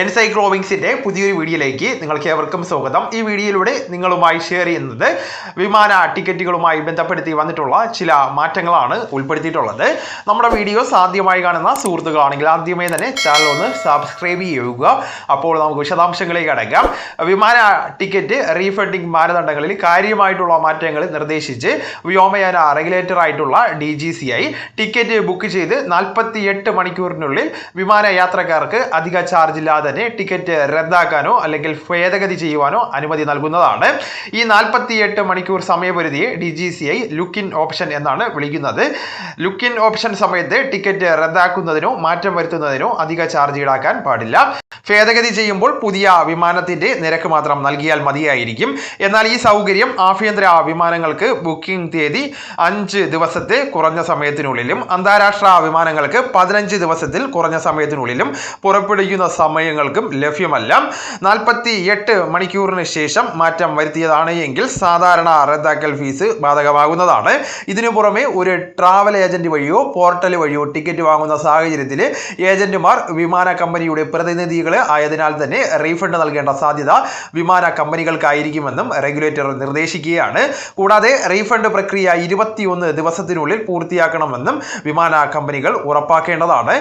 എൻസൈക്ലോവിങ്സിന്റെ പുതിയൊരു വീഡിയോയിലേക്ക് നിങ്ങൾക്ക് ഏവർക്കും സ്വാഗതം. ഈ വീഡിയോയിലൂടെ നിങ്ങളുമായി ഷെയർ ചെയ്യുന്നത് വിമാന ടിക്കറ്റുകളുമായി ബന്ധപ്പെടുത്തി വന്നിട്ടുള്ള ചില മാറ്റങ്ങളാണ് ഉൾപ്പെടുത്തിയിട്ടുള്ളത്. നമ്മുടെ വീഡിയോസ് ആദ്യമായി കാണുന്ന സുഹൃത്തുക്കളാണെങ്കിൽ ആദ്യമേ തന്നെ ചാനൽ ഒന്ന് സബ്സ്ക്രൈബ് ചെയ്യുക. അപ്പോൾ നമുക്ക് വിശദാംശങ്ങളിലേക്ക് അടയ്ക്കാം വിമാന ടിക്കറ്റ് റീഫണ്ടിംഗ് മാനദണ്ഡങ്ങളിൽ കാര്യമായിട്ടുള്ള മാറ്റങ്ങൾ നിർദ്ദേശിച്ച് വ്യോമയാന റെഗുലേറ്റർ ആയിട്ടുള്ള D G C I ticket book ചെയ്ത് നാൽപ്പത്തി എട്ട് മണിക്കൂറിനുള്ളിൽ വിമാന യാത്രക്കാർക്ക് അധിക ചാർജ് ഇല്ലാതെ തന്നെ ടിക്കറ്റ് റദ്ദാക്കാനോ അല്ലെങ്കിൽ ഭേദഗതി ചെയ്യുവാനോ അനുമതി നൽകുന്നതാണ്. ഈ നാൽപ്പത്തി എട്ട് മണിക്കൂർ സമയപരിധിയെ D G C I look in option എന്നാണ് വിളിക്കുന്നത്. ലുക്കിൻ ഓപ്ഷൻ സമയത്ത് ടിക്കറ്റ് റദ്ദാക്കുന്നതിനോ മാറ്റം വരുത്തുന്നതിനോ അധിക ചാർജ് ഈടാക്കാൻ പാടില്ല. ഭേദഗതി ചെയ്യുമ്പോൾ പുതിയ വിമാനത്തിന്റെ നിരക്ക് മാത്രം നൽകിയാൽ മതിയായിരിക്കും. എന്നാൽ ഈ സൗകര്യം ആഭ്യന്തര വിമാനങ്ങൾക്ക് ബുക്കിംഗ് തീയതി അഞ്ച് ദിവസത്തെ കുറഞ്ഞ സമയത്തിനുള്ളിലും അന്താരാഷ്ട്ര വിമാനങ്ങൾക്ക് പതിനഞ്ച് ദിവസത്തിൽ കുറഞ്ഞ സമയത്തിനുള്ളിലും പുറപ്പെടുവിക്കുന്ന സമയങ്ങൾക്കും ലഭ്യമല്ല. നാൽപ്പത്തി എട്ട് മണിക്കൂറിന് ശേഷം മാറ്റം വരുത്തിയതാണ് എങ്കിൽ സാധാരണ റദ്ദാക്കൽ ഫീസ് ബാധകമാകുന്നതാണ്. ഇതിനു പുറമെ ഒരു ട്രാവൽ ഏജന്റ് വഴിയോ പോർട്ടൽ വഴിയോ ടിക്കറ്റ് വാങ്ങുന്ന സാഹചര്യത്തിൽ ഏജന്റുമാർ വിമാന കമ്പനിയുടെ പ്രതിനിധികൾ ആയതിനാൽ തന്നെ റീഫണ്ട് നൽകേണ്ട സാധ്യത വിമാന കമ്പനികൾക്കായിരിക്കുമെന്നും റെഗുലേറ്റർ നിർദ്ദേശിക്കുകയാണ്. കൂടാതെ റീഫണ്ട് പ്രക്രിയ ഇരുപത്തിയൊന്ന് ദിവസത്തിനുള്ളിൽ പൂർത്തിയാക്കണമെന്നും വിമാന കമ്പനികൾ ഉറപ്പാക്കേണ്ടതാണ്.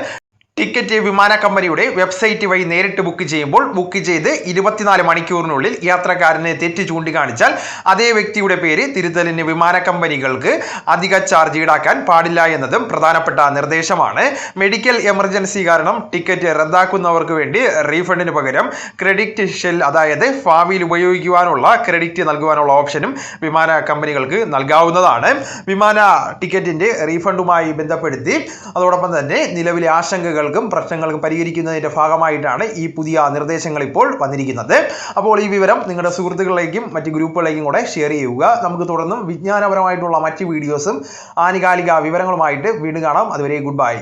ടിക്കറ്റ് വിമാന കമ്പനിയുടെ വെബ്സൈറ്റ് വഴി നേരിട്ട് ബുക്ക് ചെയ്യുമ്പോൾ ബുക്ക് ചെയ്ത് ഇരുപത്തിനാല് മണിക്കൂറിനുള്ളിൽ യാത്രക്കാരനെ തെറ്റ് ചൂണ്ടിക്കാണിച്ചാൽ അതേ വ്യക്തിയുടെ പേര് തിരുത്തലിന് വിമാന കമ്പനികൾക്ക് അധിക ചാർജ് ഈടാക്കാൻ പാടില്ല എന്നതും പ്രധാനപ്പെട്ട നിർദ്ദേശമാണ്. മെഡിക്കൽ എമർജൻസി കാരണം ടിക്കറ്റ് റദ്ദാക്കുന്നവർക്ക് വേണ്ടി റീഫണ്ടിന് പകരം ക്രെഡിറ്റ് ഷെൽ അതായത് ഭാവിയിൽ ഉപയോഗിക്കുവാനുള്ള ക്രെഡിറ്റ് നൽകുവാനുള്ള ഓപ്ഷനും വിമാന കമ്പനികൾക്ക് നൽകാവുന്നതാണ്. വിമാന ടിക്കറ്റിന്റെ റീഫണ്ടുമായി ബന്ധപ്പെടുത്തി അതോടൊപ്പം തന്നെ നിലവിലെ ആശങ്കകൾക്കും പ്രശ്നങ്ങൾക്കും പരിഹരിക്കുന്നതിന്റെ ഭാഗമായിട്ടാണ് ഈ പുതിയ നിർദ്ദേശങ്ങൾ ഇപ്പോൾ വന്നിരിക്കുന്നത്. അപ്പോൾ ഈ വിവരം നിങ്ങളുടെ സുഹൃത്തുക്കളിലേക്കും മറ്റ് ഗ്രൂപ്പുകളിലേക്കും കൂടെ ഷെയർ ചെയ്യുക. നമുക്ക് തുടർന്നും വിജ്ഞാനപരമായിട്ടുള്ള മറ്റ് വീഡിയോസും ആനുകാലിക വിവരങ്ങളുമായിട്ട് വീണ്ടും കാണാം. അതുവരെ ഗുഡ് ബൈ